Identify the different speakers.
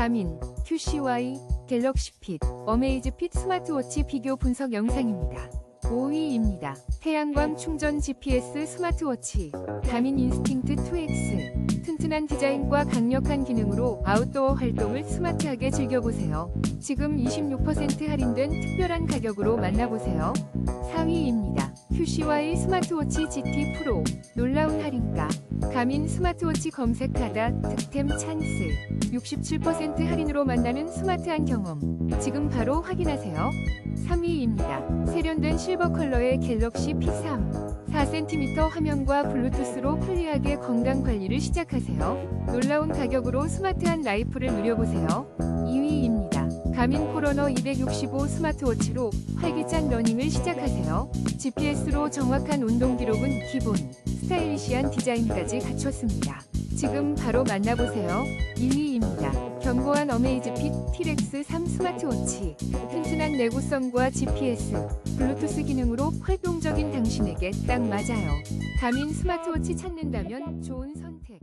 Speaker 1: 가민, QCY, 갤럭시 핏, 어메이즈 핏 스마트워치 비교 분석 영상입니다. 5위입니다. 태양광 충전 GPS 스마트워치 가민 인스팅트 2X 튼튼한 디자인과 강력한 기능으로 아웃도어 활동을 스마트하게 즐겨보세요. 지금 26% 할인된 특별한 가격으로 만나보세요. 4위입니다. QCY 스마트워치 GT 프로 놀라운 할인가 가민 스마트워치 검색하다 득템 찬스 67% 할인으로 만나는 스마트한 경험 지금 바로 확인하세요. 3위입니다. 세련된 실버 컬러의 갤럭시 P3 4cm 화면과 블루투스로 편리하게 건강 관리를 시작하세요. 놀라운 가격으로 스마트한 라이프를 누려보세요. 2위입니다. 가민 포러너 265 스마트워치로 활기찬 러닝을 시작하세요. GPS로 정확한 운동 기록은 기본, 스타일리시한 디자인까지 갖췄습니다. 지금 바로 만나보세요. 1위입니다. 견고한 어메이즈핏 티렉스 3 스마트워치. 튼튼한 내구성과 GPS, 블루투스 기능으로 활동적인 당신에게 딱 맞아요. 가민 스마트워치 찾는다면 좋은 선택.